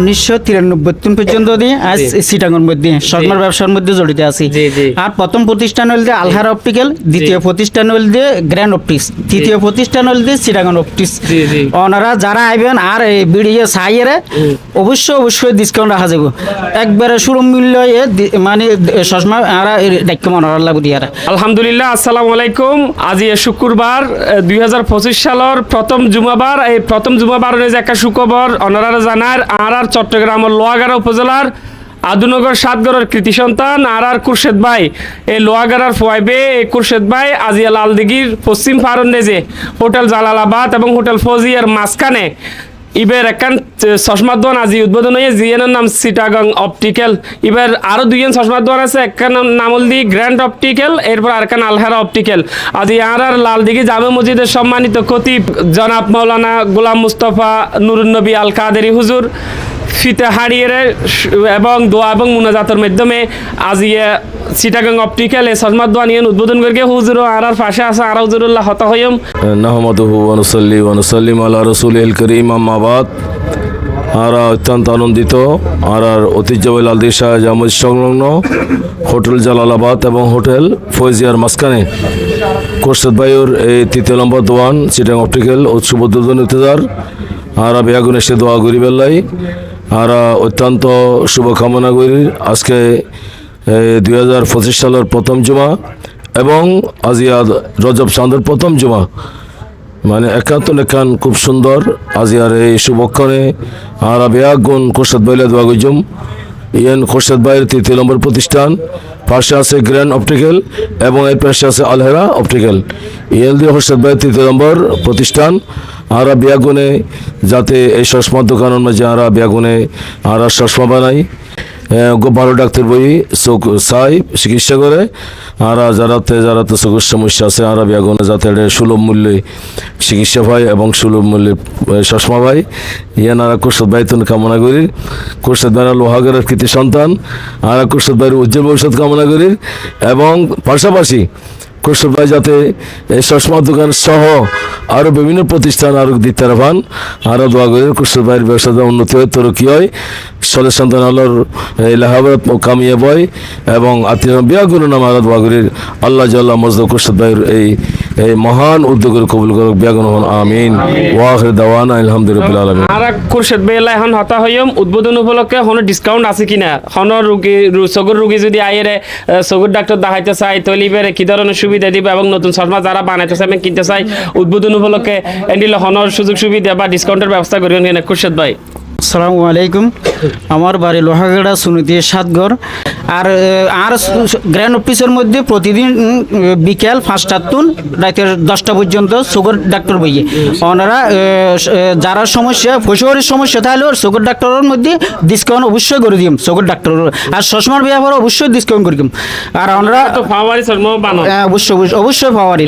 উনিশশো তিরানব্বই পর্যন্ত দিয়ে আজ সিটাঙ্গর মধ্যে স্বর্ণের ব্যবসার মধ্যে জড়িত আছি। জি, জি। আর প্রথম প্রতিষ্ঠান হল দিয়ে আলহার অপটিক্যাল দ্বিতীয় প্রতিষ্ঠান হল দিয়ে গ্র্যান্ড অপটিক্স তৃতীয় প্রতিষ্ঠান হল দিয়ে সিটাঙ্গন অপটিক্স। জি, জি। ওনারা যারা আইবেন আর এই বিড়িয়ে সাইয়েরে অবশ্যই অবশ্যই ডিসকাউন্ট রাখা যাবে একবারে শুরু মূল্য মানে আর ডাক্য মনে আলহামদুলিল্লাহ আসসালামু আলাইকুম। আজি এ শুক্রবার দুই হাজার পঁচিশ সালের প্রথম জুমাবার। এই প্রথম জুমাবার যে একটা সুখবর অনারা জানার আর আর চট্টগ্রামের লোয়াগাড়া উপজেলার আদুনগর সাতগড়ের কৃতি সন্তান আর আর কুরশেদ ভাই। এই লোয়াগাড়ার ফোয়াইবে এই কুরশেদ ভাই আজিয়া লালদিঘির পশ্চিম ফারন্দে যে হোটেল জালালাবাদ এবং হোটেল ফজিয়ার মাঝখানে ইবের একান চশমার দোকান আজি উদ্বোধন হয়ে জিএনের নাম সিটাগং অপটিক্যাল। এবার আরও দুইজন চশমার দোকান আছে, একখান নামল দি গ্র্যান্ড অপটিক্যাল, এরপর আরেকখান আলহারা অপটিক্যাল। আজি আর আর লালদিঘি জামে মসজিদের সম্মানিত খতিব জনাব মৌলানা গোলাম মুস্তফা নুরুন্নবী আল কাদেরি হুজুর। ফিতে হারিয়ে এবং দোয়া এবং মুনাজাতের মাধ্যমে আজ ইয়ে সিটাগং অপটিক্যাল চশমার দোকান ইয়ে উদ্বোধন করে হুজুর আর আর পাশে আছে আর হুজুরুল্লাহ হত হইম। নাহমাদুহু ওয়ানুসাল্লি ওয়ানুসাল্লিম আলা রসুলিল করিম আম্মাবাদ আমরা অত্যন্ত আনন্দিত। আর আর ঐতিহ্যবাহী লালদি শাহ জামুজ সংলগ্ন হোটেল জালালাবাদ এবং হোটেল ফৈজিয়ার মাঝখানে। কোরশেদ ভাইয়ের এই তৃতীয় নম্বর দোয়ান চিটাং অপটিক্যাল উৎসব শুভদ্রোদন ইন্তজার। আর বেয়াগুন এসে দোয়া করি বেল্লাই আর অত্যন্ত শুভকামনা করি আজকে দুই হাজার পঁচিশ সালের প্রথম জুমা এবং আজিয়া রজব চাঁদের প্রথম জুমা। মানে একান্ত একান খুব সুন্দর। আজিয়ার এই শুভক্ষণে আর বেয়াগুন খোরশেদ বাইলে দোয়া গজুম ইয়ান খোরশেদ বাইয়ের তৃতীয় নম্বর প্রতিষ্ঠান, পাশে আছে গ্র্যান্ড অপটিক্যাল এবং এর পাশে আছে আলহেরা অপটিক্যাল ইয়াল দিয়ে খোরশেদ বাইয়ের তৃতীয় নম্বর প্রতিষ্ঠান। আর বিয়াগুনে যাতে এই চশমার দোকানের মাঝে আর বিয়াগুনে আর চশমা বানাই। ভালো ডাক্তার বই, চোখ চাই চিকিৎসা করে। আর যারাতে যারাতে চোখের সমস্যা আছে আর বিয়াগুনে যাতে সুলভ মূল্যে চিকিৎসা পায় এবং সুলভ মূল্যে চশমা পায়। ইয়ান আর কুরশদ ভাই কামনা করি। কুরশদ ভাইরা লোহাগড়ের কৃতি সন্তান। আর কুরশদ ভাইয়ের উজ্জ্বল ভবিষ্যৎ কামনা করি। এবং পাশাপাশি কুরশদ ভাই যাতে এই চশমা দোকান সহ আরও বিভিন্ন প্রতিষ্ঠান আরও দিতে পান আরও দোয়া করে কৌশল ভাইয়ের ব্যবসাটা উন্নতি হয়, তরকি হয়। সলে সন্তান আল্লাহর এলাহাবাদ কামিয়ে বয় এবং আত্মীয় বিয়াগুলো নাম আল্লাহ দোয়া করি। আল্লাহ জাল্লাহ মজদ কৌশল ভাইয়ের এই এই মহান উদ্যোগের কবুল করুক বিয়াগুন হন আমিন। ওয়াখির দাওয়ান আলহামদুলিল্লাহ আলমিন। আর কুরশেদ বেলা এখন হতা হইম উদ্বোধন উপলক্ষে হন ডিসকাউন্ট আছে কিনা? হন রুগী রু- চকুর রুগী যদি আইরে চকুর ডাক্তার দেখাইতে চাই তলিবের কি ধরনের সুবিধা দিবে এবং নতুন চশমা যারা বানাইতে চাই এবং কিনতে চাই উদ্বোধন উপলক্ষে এন্ডিল হনর সুযোগ সুবিধা বা ডিসকাউন্টের ব্যবস্থা করবেন কিনা কুরশেদ ভাই? আসসালামু আলাইকুম। আমার বাড়ি লোহাগড়া সুনীতি সাতগড় আর আর গ্র্যান্ড অফিসের মধ্যে প্রতিদিন বিকেল পাঁচটা তুন রাতের দশটা পর্যন্ত সুগার ডাক্তার বইয়ে। ওনারা যারা সমস্যা ফসলের সমস্যা তাহলে সুগার ডাক্তারের মধ্যে ডিসকাউন্ট অবশ্যই করে দিম সুগার ডাক্তার আর চশমার ব্যাপারে অবশ্যই ডিসকাউন্ট করে দিম। আর ওনারা ফাওয়ারি আহ, অবশ্যই অবশ্যই- পাওয়ারি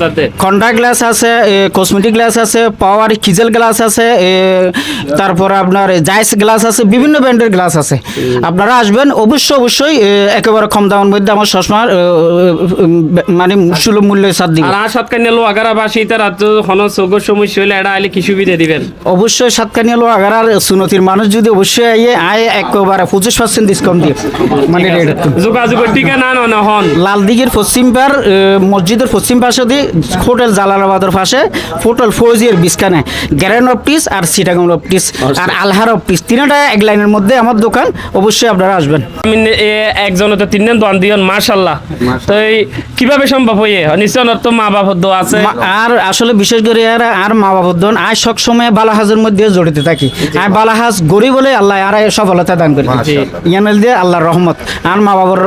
যাতে কন্ডা গ্লাস আছে কসমেটিক গ্লাস আছে পাওয়ার খিজেল গ্লাস আছে তারপর আপনার জাইস গ্লাস আছে বিভিন্ন ব্র্যান্ডের গ্লাস আছে। আপনারা আসবেন অবশ্যই অবশ্যই একেবারে কম দামের মধ্যে আমার চশমার মানে সুলভ মূল্যে সাত দিবে আর সাতকান নিলো আগারা বাসি তার রাত হন চকুর সমস্যা হলে এটা আইলে কি সুবিধা দিবেন। অবশ্যই সাতকানি হলো আগারার সুনতির মানুষ যদি অবশ্যই আইয়ে আয় একেবারে পঁচিশ পার্সেন্ট ডিসকাউন্ট দিয়ে মানে যোগাযোগের ঠিকানা না হন। লালদিঘির পশ্চিম পার মসজিদের পশ্চিম পাশে দিয়ে হোটেল জালালাবাদের পাশে হোটেল ফৌজিয়ার বিস্কানে গ্যারেন অপটিস আর সিটাগম অপটিস আর আলহার অপটিস তিনটা এক লাইনের মধ্যে আমার দোকান অবশ্যই আপনারা আসবেন। আমি একজনে তো তিনজন দোয়ান দিয়ন মাশাল্লাহ তো এই কীভাবে সম্ভব হয়ে নিশ্চয় তো মা বাপ দোয়া আছে। আর আসলে বিশেষ করে আর আর মা বাবার দন আয় সব সময় বালাহাজের মধ্যে জড়িত থাকি। আর বালাহাজ গড়ি বলে আল্লাহ আর সফলতা দান করি। ইয়ানেল দিয়ে আল্লাহর রহমত। আর মা বাবার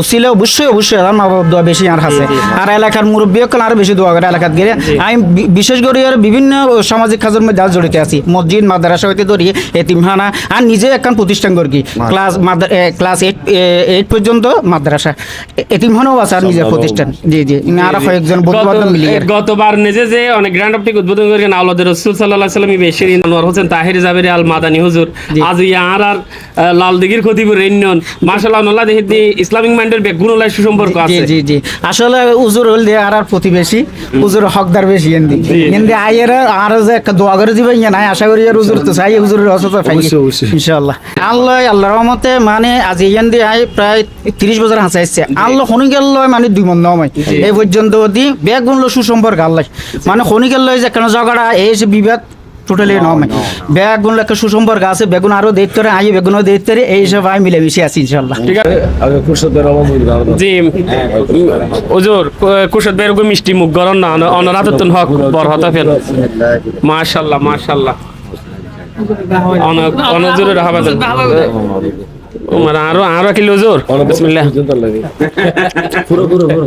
উচিলে অবশ্যই অবশ্যই আর মা বাবার দোয়া বেশি আর আছে আর এলাকার মুরব্বী সকল আরও বেশি দোয়া করে এলাকাত গিয়ে আমি বিশেষ করে আর বিভিন্ন সামাজিক কাজের মধ্যে আর জড়িত আছি। মসজিদ মাদ্রাসা হইতে ধরিয়ে এতিমখানা আর নিজে একখান প্রতিষ্ঠান করি ক্লাস মাদ্রা- ক্লাস এইট এইট পর্যন্ত মাদ্রাসা। এতিমখানাও আছে আর নিজের প্রতিষ্ঠান। জি জি। আর কয়েকজন বন্ধু মিলিয়ে গতবার নিজে যে অনেক গ্র্যান্ড অপটিক উদ্বোধন করেন আল্লাহ রসুল সাল্লাহ সাল্লাম বেশির আনোয়ার হোসেন তাহির জাবের আল মাদানি হুজুর আজ ইয়ার আর লাল দিঘির খতিপুর রেন্নন নল্লা দেখি দি ইসলামিক মাইন্ডের ওলাই সুসম্পর্ক আছে। জি জি। আসলে উজুর হল দিয়ে আর আর প্রতিবেশী উজুর হকদার বেশি এন্দি। এন্দি আইয়ের আর যে একটা দোয়া করে দিবে ইয়ে নাই আশা করি আর উজুর তো চাই উজুরের অসত ইনশাআল্লাহ। আল্লাহ আল্লাহ রহমতে মানে আজ ইয়ান্দি আই প্রায় তিরিশ বছর হাসা আসছে আল্লাহ খনিকের লয় মানে দুই মন নয় এই পর্যন্ত দি লো সুসম্পর্ক আল্লাহ। মানে খনিকের লয় যে কেন ঝগড়া এই বিবাদ টোটালি নয় বেগুন একটা সুসম্পর্ক আছে বেগুন আরও দেখতে পারে আই বেগুনও দেখতে পারে এই সব আমি মিলেমিশে আছি ইনশাআল্লাহ। ঠিক আছে। আগে খুরশদের রহমান জি ওজোর কুশদ বের গো মিষ্টি মুখ গরম না অনরাতন হক বর হতা ফেল। মাশাল্লাহ মাশাল্লাহ অনেক অনেক জোরে রাখা বাদ আরও আরও কি লোজোর বিসমিল্লাহ। পুরো পুরো পুরো।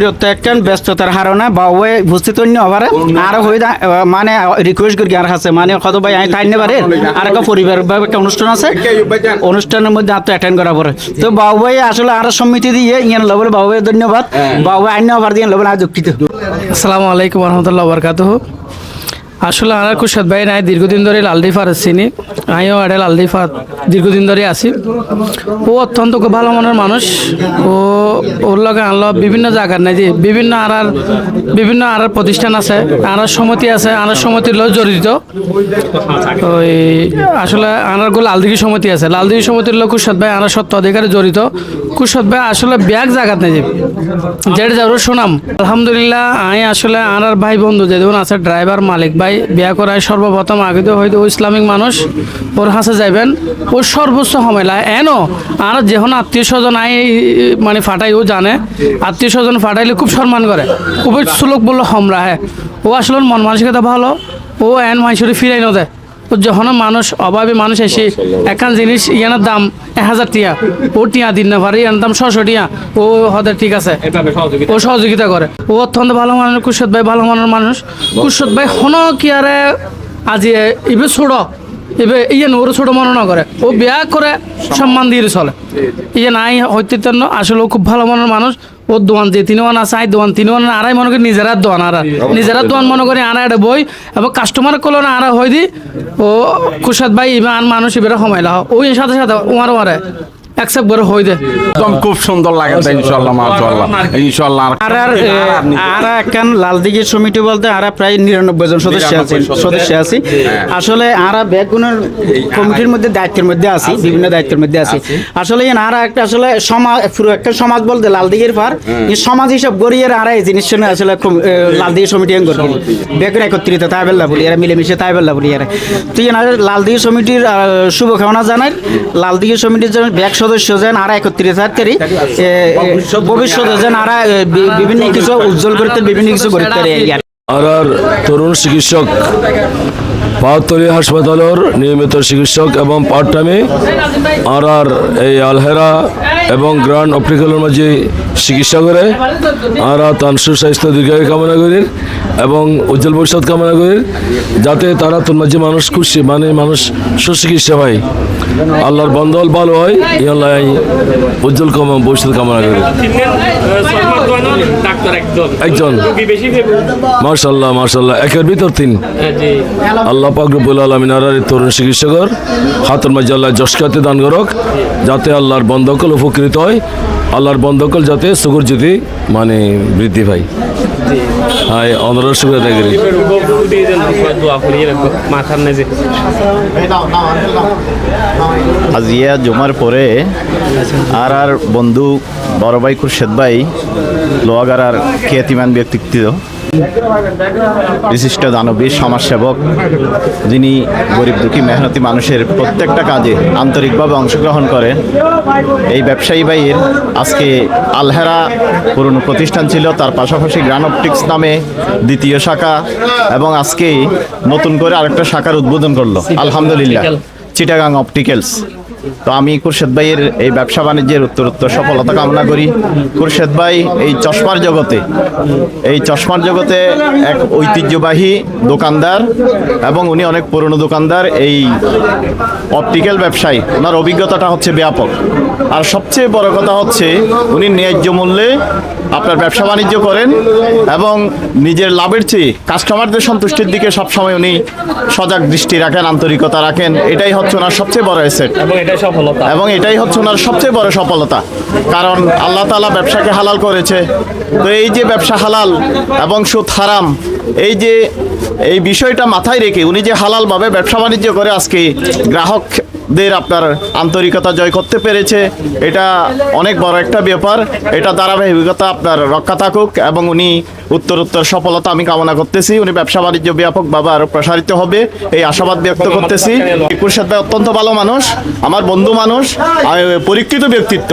প্রত্যেকখান ব্যস্ততার হারণে বাবুয়ে উপস্থিত অন্য আবার আর হয়ে মানে রিকোয়েস্ট করি আর কাছে মানে কত ভাই আমি পারে আর একটা পরিবার একটা অনুষ্ঠান আছে। অনুষ্ঠানের মধ্যে আপনি অ্যাটেন্ড করা পরে। তো বাবু ভাই আসলে আর সমিতি দিয়ে ইয়ান লবল বাবু ভাই ধন্যবাদ। বাবু ভাই আইন আবার দিয়ে লবল আর দুঃখিত। আসসালামু আলাইকুম রহমতুল্লাহ বরকাত আসলে আমার কুশাদ ভাই নাই, দীর্ঘদিন ধরে লালদি ফার চিনি। আমিও এটা লালদি ফার দীর্ঘদিন ধরে আছি। ও অত্যন্ত খুব ভালো মনের মানুষ। ও ওর লগে আনলো বিভিন্ন জায়গার নাই যে বিভিন্ন আরার বিভিন্ন আরার প্রতিষ্ঠান আছে আনার সমিতি আছে আনার সমিতির লোক জড়িত। ওই আসলে আনার গো লালদিঘি সমিতি আছে। লালদিঘি সমিতির লোক কুশাদ ভাই আনার সত্য অধিকারে জড়িত। কুশাদ ভাই আসলে ব্যাগ জায়গাত নেই যে যেটা যাব শোনাম আলহামদুলিল্লাহ, আমি আসলে আনার ভাই বন্ধু, যেমন আছে ড্রাইভার মালিক। ভাই বিয়া করায় সর্বপ্রথম আগে তো হয়তো ইসলামিক মানুষ ওর হাসে যাইবেন। ও সর্বোচ্চ সময়লা এন আর যখন আত্মীয় স্বজন আই মানে ফাটাই ও জানে। আত্মীয় স্বজন ফাটাইলে খুব সম্মান করে। খুবই সুলোক বলল, হমরা হ্যাঁ। ও আসলে মন মানসিকতা ভালো। ও এন মাইসুরি ফিরাই ন দেয়। ও যখন মানুষ অভাবে মানুষ এসে একখান জিনিস ইয়ানার দাম এক হাজার টিয়া। ও টিয়া দিন না পারে ইয়ানার দাম ছশো টিয়া। ও হতে ঠিক আছে। ও সহযোগিতা করে। ও অত্যন্ত ভালো মানুষ কুশদ ভাই ভালো মানের মানুষ। কুশদ ভাই হন কি আরে আজি ইবে ছোট এবে ইয়ে ওর ছোট মনে না করে। ও বিয়া করে সম্মান দিয়ে চলে। ইয়ে নাই হইতে তেন আসলে খুব ভালো মনের মানুষ। ও দোয়ান যে তিন ওয়ান আছে দোয়ান তিন ওয়ান আড়াই মনে করি নিজেরা দোয়ান আর নিজেরা দোয়ান মনে করি আড়াই এটা বই। এবং কাস্টমার কল না আড়া হই দি ও কুশাদ ভাই ইমান মানুষ এবারে সময়লা ওই সাথে সাথে ওয়ার ওয়ারে। অ্যাকসেপ্ট করে হই দে একদম খুব সুন্দর লাগে ইনশাল্লাহ মাশাল্লাহ ইনশাল্লাহ আর আর আর একখান লালদিঘি সমিতি বলতে আর প্রায় নিরানব্বই জন সদস্য আছে সদস্য আছি। আসলে আর বেগুনের কমিটির মধ্যে দায়িত্বের মধ্যে আছি বিভিন্ন দায়িত্বের মধ্যে আছি। আসলে আর একটা আসলে সমাজ পুরো একটা সমাজ বলতে লালদিঘির পার। এই সমাজ হিসাব গড়িয়ে আর এই জিনিস আসলে লালদিঘি সমিতি গড়ি বেগুন একত্রিত তাই বেল্লা বলি এরা মিলেমিশে তাই বেল্লা বলি এরা। তুই লালদিঘি সমিতির আহ, শুভকামনা জানাই। লালদিঘি সমিতির জন্য ব্যাগ সদস্য যেন আর একত্রিত থাকতে ভবিষ্যতে যেন আর বিভিন্ন কিছু উজ্জ্বল করতে, বিভিন্ন কিছু করতে আর তরুণ চিকিৎসক পাহাড়তলি হাসপাতালের নিয়মিত চিকিৎসক এবং পার্ট টাইমে আর আর এই আলহেরা এবং গ্রান্ড অপটিক্যালের মাঝে চিকিৎসা করে। আর তার সুস্বাস্থ্য দীর্ঘায়ু কামনা করি এবং উজ্জ্বল ভবিষ্যৎ কামনা করি যাতে তারা তোর মাঝে মানুষ খুশি মানে মানুষ সুচিকিৎসা পায়। আল্লাহর বন্ধল ভালো হয় ইয়াল্লাহ উজ্জ্বল ভবিষ্যৎ কামনা করি। একজন। মার্শাল্লাহ মার্শাল্লাহ একের ভিতর তিন। জি। আর দান যাতে আল্লাহর বন্ধকল উপকৃত হয়, আল্লাহর বন্ধকল যাতে সুগুর যদি মানে বৃদ্ধি পায়। হাই অনর সুবিধা রাখব আজিয়া জমার পরে আর আর বন্ধু বড় ভাই খুরশেদ ভাই লোয়াগারার খ্যাতিমান ব্যক্তিত্ব। বিশিষ্ট দানবীর সমাজসেবক যিনি গরিব দুঃখী মেহনতি মানুষের প্রত্যেকটা কাজে আন্তরিকভাবে অংশগ্রহণ করেন এই ব্যবসায়ী ভাইয়ের আজকে আলহেরা পুরনো প্রতিষ্ঠান ছিল তার পাশাপাশি গ্রান অপটিক্স নামে দ্বিতীয় শাখা এবং আজকে নতুন করে আরেকটা শাখার উদ্বোধন করল। আলহামদুলিল্লাহ। চিটাগাং অপটিক্যালস। তো আমি খুরশেদ ভাইয়ের এই ব্যবসা বাণিজ্যের উত্তরোত্তর সফলতা কামনা করি। খুরশেদ ভাই, এই চশমার জগতে, এই চশমার জগতে এক ঐতিহ্যবাহী দোকানদার এবং উনি অনেক পুরনো দোকানদার। এই অপটিক্যাল ব্যবসায়ী, ওনার অভিজ্ঞতাটা হচ্ছে ব্যাপক। আর সবচেয়ে বড় কথা হচ্ছে, উনি ন্যায্য মূল্যে আপনার ব্যবসা বাণিজ্য করেন এবং নিজের লাভের চেয়ে কাস্টমারদের সন্তুষ্টির দিকে সবসময় উনি সজাগ দৃষ্টি রাখেন আন্তরিকতা রাখেন। এটাই হচ্ছে ওনার সবচেয়ে বড় এসেট এবং এটাই সফলতা। এবং এটাই হচ্ছে ওনার সবচেয়ে বড় সফলতা। কারণ আল্লাহ তালা ব্যবসাকে হালাল করেছে। তো এই যে ব্যবসা হালাল এবং সুদ হারাম এই যে এই বিষয়টা মাথায় রেখে উনি যে হালালভাবে ব্যবসা বাণিজ্য করে আজকে গ্রাহকদের আপনার আন্তরিকতা জয় করতে পেরেছে। এটা অনেক বড় একটা ব্যাপার। এটা ধারাবাহিকতা আপনার রক্ষা থাকুক এবং উনি উত্তর উত্তর সফলতা আমি কামনা করতেছি। উনি ব্যবসা বাণিজ্য ব্যাপকভাবে আরও প্রসারিত হবে, এই আশাবাদ ব্যক্ত করতেছি। কুরশেদ ভাই অত্যন্ত ভালো মানুষ, আমার বন্ধু মানুষ পরীক্ষিত ব্যক্তিত্ব।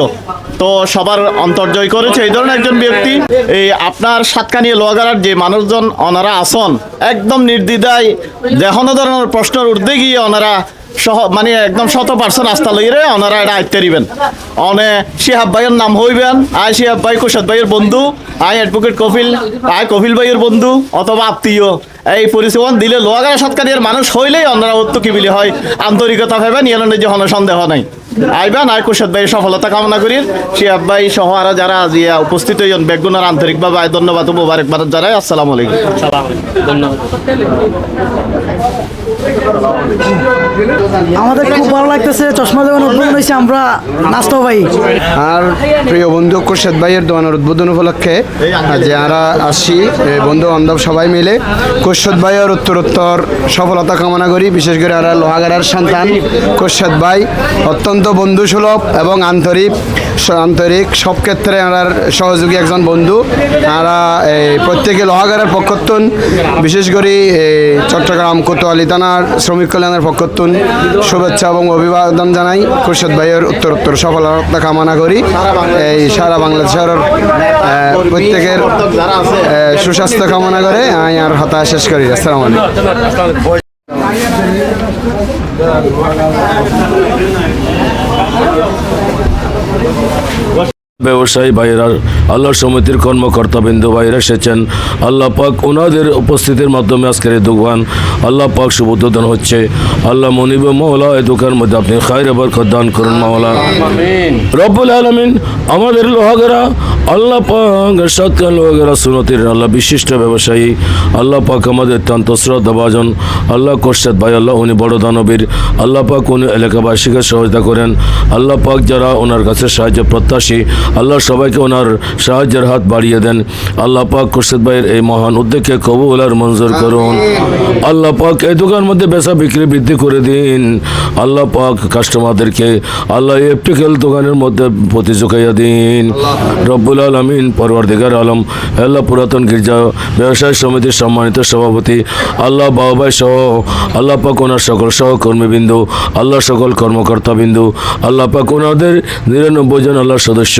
তো সবার অন্তর্জয় করেছে এই ধরনের একজন ব্যক্তি। এই আপনার সাতকানি লোয়াগাড়ার যে মানুষজন, ওনারা আসন, একদম নির্দ্বিধায় যেকোনো ধরনের প্রশ্নের ঊর্ধ্বে গিয়ে ওনারা সহ মানে একদম শত পার্সেন্ট আস্থা লইরে ওনারা এটা আয়ত্তে দিবেন অনে শিহাব ভাইয়ের নাম হইবেন, আয় শিহাব ভাই কুশাদ ভাইয়ের বন্ধু আই অ্যাডভোকেট কফিল আয় কফিল ভাইয়ের বন্ধু অথবা আত্মীয়। এই পরিসেবন দিলে লোয়াগাড়া সৎকারের মানুষ হইলেই ওনারা অত্য কি বিলি হয়। আন্তরিকতা ভেবেন ইয়ার যে হন সন্দেহ নাই। আইবেন আয় কুশাদ ভাইয়ের সফলতা কামনা করি। শিহাব ভাই সহ আরও যারা আজ ইয়া উপস্থিত হইন বেগুনার আন্তরিকভাবে আয় ধন্যবাদ ও মোবারকবাদ জানাই আসসালামু আলাইকুম। ধন্যবাদ। আমাদের খুব ভালো লাগতেছে চশমা দোকান উদ্বোধন হয়েছে আমরা নাস্তো ভাই। আর প্রিয় বন্ধু কোরশেদ ভাইয়ের দোকানের উদ্বোধন উপলক্ষে যে আমরা আসছি এ বন্ধু বান্ধব সবাই মিলে। কোরশেদ ভাইয়ের উত্তরোত্তর সফলতা কামনা করি বিশেষ করে আমরা লোহাগাড়ার সন্তান কোরশেদ ভাই অত্যন্ত বন্ধুসুলভ এবং আন্তরিক আন্তরিক, সব ক্ষেত্রে আমার সহযোগী একজন বন্ধু। আমরা এই প্রত্যেকে লোহাগাড়ার পক্ষতুন বিশেষ করে চট্টগ্রাম কোতোয়ালি থানার শ্রমিক কল্যাণের পক্ষতুন শুভেচ্ছা এবং অভিবাদন জানাই খুরশেদ ভাইয়ের উত্তরোত্তর সফলতা কামনা করি। এই সারা বাংলাদেশের প্রত্যেকের সুস্বাস্থ্য কামনা করে আমি আর হতাশ শেষ করি। আসসালামু আলাইকুম। ব্যবসায়ী ভাইয়েরা আল্লাহ সমিতির কর্মকর্তা বিন্দু ভাইয়েরা এসেছেন। আল্লাহ পাক ওনাদের উপস্থিতির মাধ্যমে আজকের এই দোকান আল্লাহ পাক শুভ উদ্বোধন হচ্ছে। আল্লাহ মনিব মহলা এই দোকানের মধ্যে আপনি খায়ের বরকত দান করুন মাওলা। রব্বুল আলমিন আমাদের লোহাগেরা আল্লাহ পাক সৎকার লোহাগেরা সুনতির আল্লাহ বিশিষ্ট ব্যবসায়ী আল্লাহ পাক আমাদের অত্যন্ত শ্রদ্ধাভাজন আল্লাহ কোরশেদ ভাই আল্লাহ উনি বড় দানবীর আল্লাহ পাক উনি এলাকাবাসীকে সহায়তা করেন আল্লাহ পাক যারা ওনার কাছে সাহায্য প্রত্যাশী আল্লাহ সবাইকে ওনার সাহায্যের হাত বাড়িয়ে দেন। আল্লাহ পাক কোরশেদ ভাইয়ের এই মহান উদ্যোগকে কবুল আর মঞ্জুর করুন। আল্লাহ পাক এই দোকানের মধ্যে বেচা বিক্রি বৃদ্ধি করে দিন। আল্লাহ পাক কাস্টমারদেরকে আল্লাহ ইলেকট্রিক্যাল দোকানের মধ্যে প্রতি ঝুঁকাইয়া দিন। রব্বুল আলমিন পরওয়ারদিগার আলম আল্লাহ পুরাতন গির্জা, ব্যবসায় সমিতির সম্মানিত সভাপতি, আল্লাহ বাবাই সহ, আল্লাহ পাক ওনার সকল সহকর্মীবৃন্দ, আল্লাহ সকল কর্মকর্তা বিন্দু আল্লাহ পাক ওনাদের নিরানব্বই জন আল্লাহ সদস্য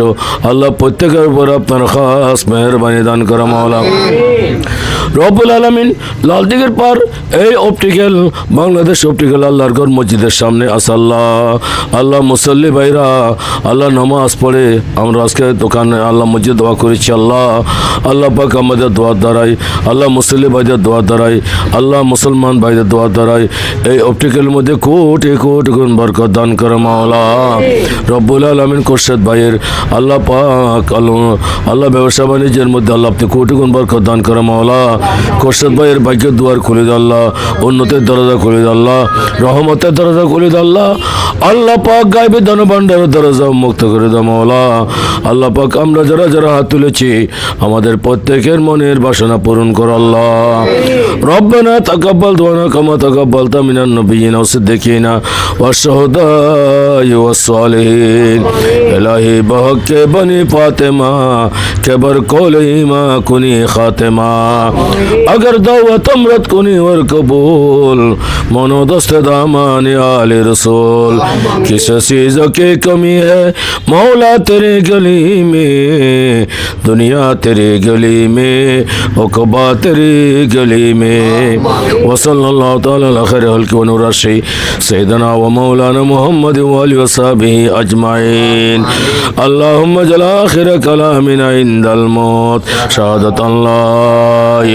আল্লাহ প্রত্যেকের উপর আপনার খাস মেহরবানি দান করা মাওলা রব্বুল আলমিন লালদিঘের পার এই অপটিক্যাল বাংলাদেশ অপটিক্যাল আল্লাহর ঘর মসজিদের সামনে আসাল্লাহ আল্লাহ। মুসল্লি ভাইরা, আল্লাহ নামাজ পড়ে, আমরা আজকে দোকানে আল্লাহ মসজিদ দোয়া করেছি আল্লাহ। আল্লাহ পাক আমাদের দোয়ার দ্বারাই, আল্লাহ মুসল্লি ভাইদের দোয়ার দ্বারাই, আল্লাহ মুসলমান ভাইদের দোয়ার দ্বারাই এই অপটিক্যাল মধ্যে কোটি কোটি গুণ বরকত দান করে মাওলা। রব্বুল আলমিন কোরশেদ ভাইয়ের আল্লাহ পাক, আল্লাহ আল্লাহ ব্যবসা বাণিজ্যের মধ্যে আল্লাহ আপনি কোটি গুণ বরকত দান করে মাওলা। কোরশেদ ভাইয়ের ভাগ্যের দুয়ার খুলে আল্লাহ, উন্নতির দরজা খুলে আল্লাহ, রহমতের দরজা খুলে আল্লাহ। আল্লাহ পাক গাইবে ধন ভান্ডারের দরজা মুক্ত করে দাও আল্লাহ পাক আমরা যারা যারা হাত তুলেছি, আমাদের প্রত্যেকের মনের বাসনা পূরণ কর আল্লাহ। রব্বানা তাকাব্বাল দোয়ানা কামা তাকাব্বালতা মিনান নবিয়িনা ওয়া সিদ্দিকিনা ওয়া শুহাদা'i ওয়া সালিহিন। ইলাহি বাহকে বনি ফাতেমা, কেবর কোলে মা اگر دعوتم رد کنی ور قبول منو دست دامان آل رسول کس چیزوں کی کمی ہے مولا تیرے گلی میں دنیا تیرے گلی میں اقبا تیرے گلی میں وصل اللہ تعالی خیر حلق و نورشی سیدنا و مولانا محمد و علی و صحبہ اجمعین اللہم جل آخر کلامنا عند الموت شہادت اللہ